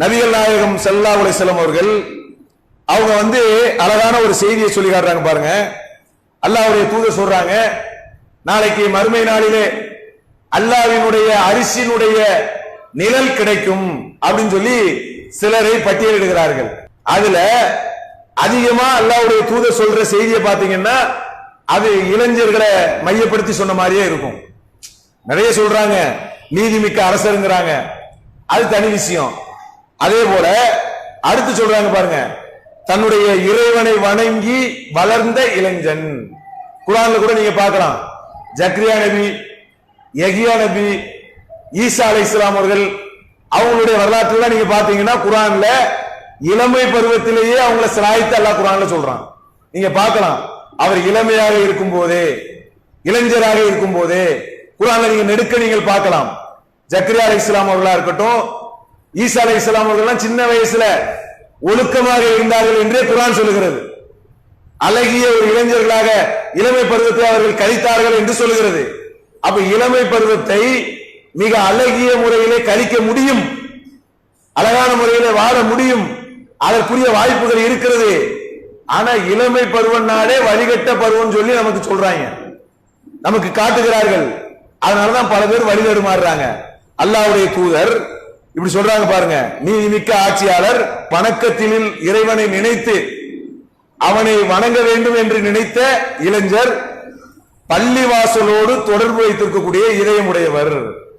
நபிகள் நாயகம் ஸல்லல்லாஹு அலைஹி அவர்கள் அவங்க வந்து அழகான ஒரு செய்தியை சொல்லி காட்டுறாங்க பாருங்க அல்லாவுடைய தூதர் சொல்றாங்க நாளைக்கு மறுமை நாளிலே அல்லாவினுடைய அரிசியினுடைய நிழல் கிடைக்கும் அப்படின்னு சொல்லி சிலரை பட்டியலிடுகிறார்கள். அதுல அதிகமா அல்லாவுடைய தூதர் சொல்ற செய்தியை பாத்தீங்கன்னா அது இளைஞர்களை மையப்படுத்தி சொன்ன மாதிரியே இருக்கும். நிறைய சொல்றாங்க நீதிமிக்க அரசருங்கிறாங்க. அது தனி விஷயம். அதே போல அடுத்து சொல்றாங்க பாருங்க. தன்னுடைய இறைவனை வணங்கி வளர்ந்த இளைஞன். குரான்ல கூட நீங்க பார்க்கலாம். ஜக்ரியா நபி எகியா நபி ஈசா அலை இஸ்லாம் அவர்கள் அவங்களுடைய வரலாற்றுல நீங்க பாத்தீங்கன்னா குரான்ல இளமை பருவத்திலேயே அவங்கள சிலாய்த்து அல்லாஹ் குரான்ல சொல்றான். நீங்க பார்க்கலாம். அவர் இளமையாக இருக்கும் போதே இளைஞராக இருக்கும் போதே குரான்ல நீங்க நெடுக்க நீங்கள் பார்க்கலாம். ஜக்ரியா அலை இஸ்லாம் அவர்களா இருக்கட்டும் ஈசா அலை இஸ்லாம் அவர்கள்லாம் சின்ன வயசுல ஒழுக்கமாக இருந்தார்கள் என்றே குரான் சொல்லுகிறது. அழகிய ஒரு இளைஞர்களாக இளமை பருவத்தை அவர்கள் கழித்தார்கள் என்று சொல்லுகிறது. அப்ப இளமை பருவத்தை மிக அழகிய முறையிலே கழிக்க முடியும். அழகான முறையிலே வாழ முடியும். அதற்குரிய வாய்ப்புகள் இருக்கிறது. ஆனா இளமை பருவம் நாடே வழிகட்ட பருவம் சொல்லி நமக்கு சொல்றாங்க. நமக்கு காட்டுகிறார்கள். அதனாலதான் பல பேர் வழி தடுமாறுறாங்க. அல்லாஹ்வுடைய தூதர் இப்படி சொல்றாங்க பாருங்க. நீதி மிக்க ஆட்சியாளர் வணக்கத்தினில் இறைவனை நினைத்து அவனை வணங்க வேண்டும் என்று நினைத்த இளைஞர் பள்ளிவாசலோடு தொடர்பு வைத்திருக்கக்கூடிய இதயமுடையவர்.